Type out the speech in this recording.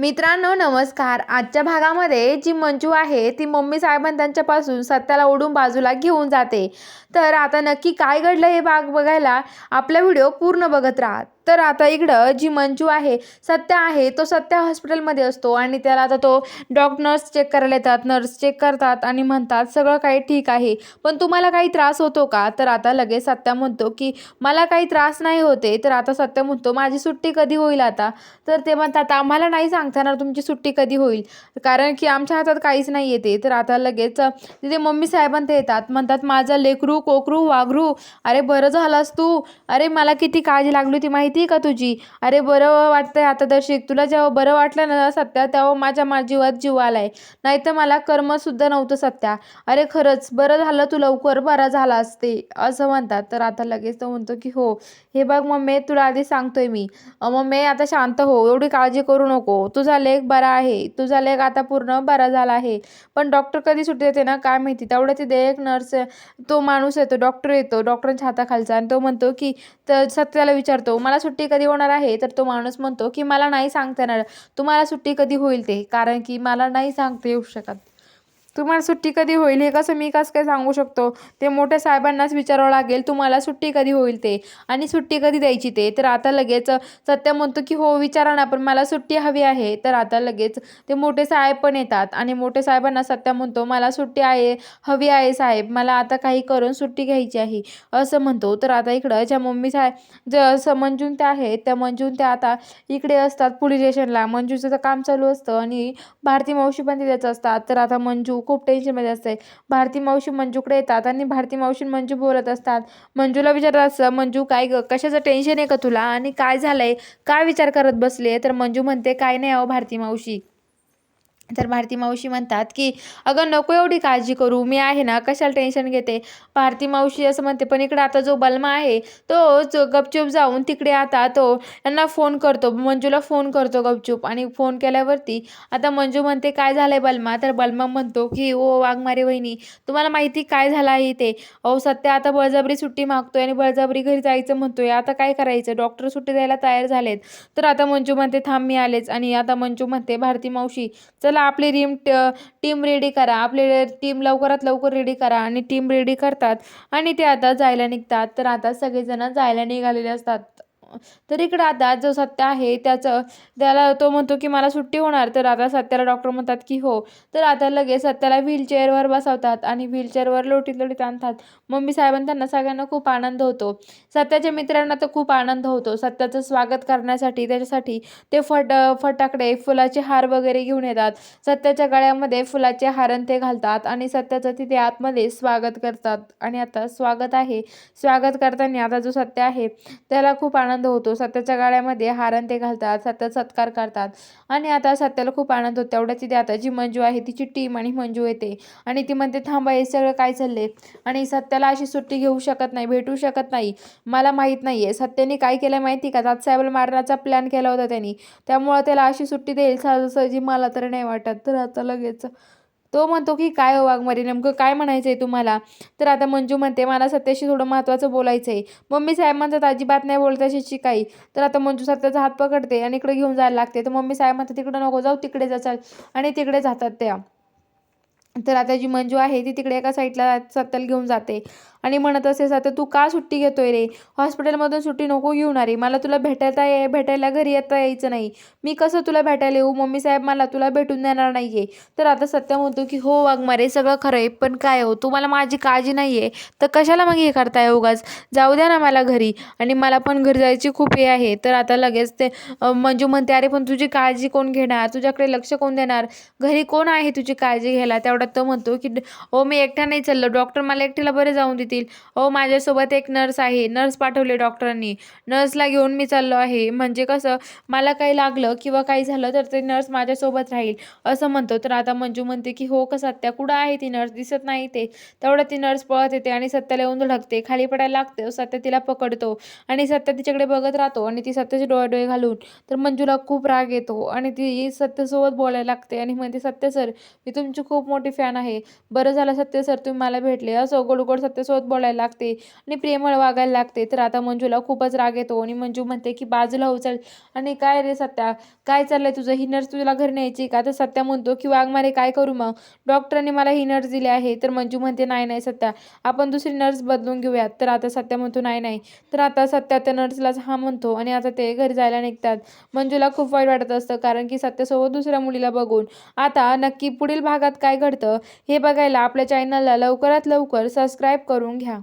मित्रांनो नमस्कार. आजच्या भागामध्ये जी मंजू आहे ती मम्मी साहेबां त्यांच्यापासून सत्याला ओढून बाजूला घेऊन जाते. तर आता नक्की काय घडलं हे भाग बघायला आपला व्हिडिओ पूर्ण बघत राहा. तर आता इकडं जी मंजू आहे सत्या आहे तो सत्या हॉस्पिटलमध्ये असतो आणि त्याला आता तो डॉक्टर नर्स चेक करायला येतात नर्स चेक करतात आणि म्हणतात सगळं काही ठीक आहे पण तुम्हाला काही त्रास होतो का? तर आता लगेच सत्या म्हणतो की मला काही त्रास नाही होते. तर आता सत्य म्हणतो माझी सुट्टी कधी होईल आता? तर ते म्हणतात आम्हाला नाही सांगता येणार तुमची सुट्टी कधी होईल? कारण की आमच्या हातात काहीच नाही येते तर आता लगेच तिथे मम्मी साहेबां ते येतात म्हणतात माझं लेकरू कोकरू वाघरू अरे बरं झालास तू. अरे मला किती काळजी लागली होती माहिती आहे का तुझी? अरे बरं वाटतंय आता दर्शिक तुला जेव्हा बरं वाटलं ना सत्या तेव्हा माझ्या मा जीवात जीव आलाय. नाही तर मला कर्मसुद्धा नव्हतं सत्या. अरे खरंच बरं झालं तू लवकर बरा झाला असते असं म्हणतात. तर आता लगेच तो म्हणतो की हो हे बघ मम्मी तुला आधी सांगतोय मी. मम्मी आता शांत हो एवढी काळजी करू नको. तुझा लेख बरा आहे. तुझा लेख आता पूर्ण बरा झाला आहे. पण डॉक्टर कधी सुट्टी देते ना काय माहिती? तेवढं तिथे एक नर्स तो माणूस येतो डॉक्टर येतो डॉक्टरांच्या हाताखालचा. आणि तो म्हणतो की तर सत्याला विचारतो मला सुट्टी कधी होणार आहे? तर तो माणूस म्हणतो की मला नाही सांगता येणार. तुम्हाला सुट्टी कधी होईल ते? कारण की मला नाही सांगता येऊ शकत. तुम्हाला सुट्टी कधी होईल हे कसं मी कसं काय सांगू शकतो? ते मोठ्या साहेबांनाच विचारावं लागेल तुम्हाला सुट्टी कधी होईल ते? आणि सुट्टी कधी द्यायची ते? तर आता लगेच सत्य म्हणतो की हो विचारा ना पण मला सुट्टी हवी आहे. तर आता लगेच ते मोठे साहेब पण येतात आणि मोठे साहेबांना सत्य म्हणतो मला सुट्टी आहे हवी आहे साहेब मला आता काही करून सुट्टी घ्यायची आहे. असं म्हणतो. तर आता इकडं ज्या मम्मी साहेब ज मंजून त्या आहेत त्या मंजून त्या आता इकडे असतात पोलीस स्टेशनला. मंजूचं तर काम चालू असतं आणि भारती मावशी पण तिथेच असतात. तर आता मंजू खूप टेन्शनमध्ये असते. भारती मावशी मंजूकडे येतात आणि भारती मावशी मंजू बोलत असतात. मंजूला विचारत असतं मंजू काय ग कशाचं टेन्शन आहे का तुला? आणि काय झालं आहे काय विचार करत बसले तर मंजू म्हणते काय नाही अहो भारती मावशी. तर भारती मावशी म्हणतात की अगं नको एवढी काळजी करू. मी आहे ना कशाला टेन्शन घेते? भारती मावशी असं म्हणते पण इकडे आता जो बलमा आहे तो जो गपचूप जाऊन तिकडे आता तो यांना फोन करतो. मंजूला फोन करतो गपचूप आणि फोन केल्यावरती आता मंजू म्हणते काय झालंय बलमा? तर बलमा म्हणतो की ओ वाघमारे वहिनी तुम्हाला माहिती काय झालं आहे ते अहो सत्य आता बळजबरी सुट्टी मागतोय आणि बळजबरी घरी जायचं म्हणतोय. आता काय करायचं? डॉक्टर सुट्टी द्यायला तयार झालेत. तर आता मंजू म्हणते थांब मी आलेच. आणि आता मंजू म्हणते भारती मावशी चला आपली रीम टीम रेडी करा. आपली टीम लवकरात लवकर रेडी करा आणि टीम रेडी करतात. आणि ते आता जायला निघतात. तर आता सगळेजण जायला निघालेले असतात. तर इकडं आता जो सत्य आहे त्याचं त्याला तो म्हणतो की मला सुट्टी होणार तर आता सत्याला डॉक्टर म्हणतात की हो. तर आता लगेच सत्याला व्हीलचेअरवर बसवतात आणि व्हीलचेअरवर लोटीत लोटीत आणतात. मम्मी साहेबांना त्यांना सगळ्यांना खूप आनंद होतो. सत्याच्या मित्रांना तर खूप आनंद होतो. सत्याचं स्वागत करण्यासाठी त्याच्यासाठी ते फट फटाकडे फुलाचे हार वगैरे घेऊन येतात. सत्याच्या गळ्यामध्ये फुलाचे हारण ते घालतात आणि सत्याचं तिथे आतमध्ये स्वागत करतात. आणि आता स्वागत आहे. स्वागत करताना आता जो सत्य आहे त्याला खूप आनंद आनंद होतो. सत्याच्या गाळ्यामध्ये हारण ते घालतात सत्या सत्कार करतात. आणि आता सत्याला खूप आनंद होतो. तेवढ्याच तिथे आता जी मंजू आहे तिची टीम आणि मंजू येते. आणि ती म्हणते थांबा हे सगळं काय चाललंय? आणि सत्याला अशी सुट्टी घेऊ शकत नाही भेटू शकत नाही. मला माहीत नाही आहे सत्याने काय केलं माहिती का? तात्साहेबाला मारण्याचा प्लॅन केला होता त्यांनी. त्यामुळं त्याला अशी सुट्टी देईल. सहजासहजी मला तर नाही वाटत. तर आता लगेच तो म्हणतो की काय हो वाघमारी नेमकं काय म्हणायचं आहे तुम्हाला? तर आता मंजू म्हणते मला सत्याशी थोडं महत्त्वाचं बोलायचं आहे मम्मी साहेब म्हणतात अजिबात नाही बोलत अशी काही. तर आता मंजू सत्याचा हात पकडते आणि इकडे घेऊन जायला लागते. तर मम्मी साहेब म्हणतात तिकडे नको जाऊ तिकडे जाचाल आणि तिकडे जातात त्या. तर आता जी मंजू आहे ती तिकडे एका साईडला सत्तल घेऊन जाते आणि म्हणत असे आता तू का सुट्टी घेतोय रे? हॉस्पिटलमधून सुट्टी नको घेऊन रे. मला तुला भेटायला ये भेटायला घरी येता यायचं नाही. मी कसं तुला भेटायला येऊ? मम्मी साहेब मला तुला भेटून देणार नाही आहे तर आता सत्य म्हणतो की हो वाघमारे सगळं खरं आहे पण काय हो? तुम्हाला माझी काळजी नाही आहे तर कशाला मग हे करताय उगाच? जाऊ द्या ना मला घरी. आणि मला पण घरी जायची खूप हे आहे. तर आता लगेच ते मंजू म्हणते अरे पण तुझी काळजी कोण घेणार? तुझ्याकडे लक्ष कोण देणार? घरी कोण आहे तुझी काळजी घ्यायला? तेवढ्यात तो म्हणतो की ओ मी एकटा नाही चाललो. डॉक्टर मला एकटीला बरे जाऊन देतील. ओ माझ्यासोबत एक नर्स आहे. नर्स पाठवले डॉक्टरांनी नर्सला घेऊन मी चाललो आहे. म्हणजे कसं मला काही लागलं किंवा काही झालं तर ते नर्स माझ्यासोबत राहील. असं म्हणतो. तर आता मंजू म्हणते की हो का सत्या? कुठं आहे ती नर्स दिसत नाही ते तेवढं ती नर्स पळत येते आणि सत्याला येऊन धडकते. खाली पडायला लागते. सत्य तिला पकडतो आणि सत्य तिच्याकडे बघत राहतो आणि ती सत्याचे डोळे डोळे घालून. तर मंजूला खूप राग येतो आणि ती सत्यसोबत बोलायला लागते आणि म्हणते सत्य सर मी तुमची खूप मोठी फॅन आहे. बरं झालं सत्य सर तुम्ही मला भेटले. असं गोडगोड सत्यसोबत बोलायला लागते आणि प्रेमळ वागायला लागते. तर आता मंजूला खूपच राग येतो आणि मंजू म्हणते की बाजूला उचल. चल आणि काय रे सत्या? काय चाललंय तुझं? ही नर्स तुला घरी न्यायची का? तर सत्या म्हणतो की वाघमारे काय करू मग? डॉक्टरने मला ही नर्स दिली आहे. तर मंजू म्हणते नाही नाही सत्या. आपण दुसरी नर्स बदलून घेऊयात. तर आता सत्या म्हणतो नाही नाही. तर आता सत्या त्या नर्सलाच हा म्हणतो आणि आता ते घरी जायला निघतात. मंजूला खूप वाईट वाटत असतं कारण की सत्यासोबत दुसऱ्या मुलीला बघून. आता नक्की पुढील भागात काय घडतं हे बघायला आपल्या चॅनलला लवकरात लवकर सबस्क्राईब करून घ्या.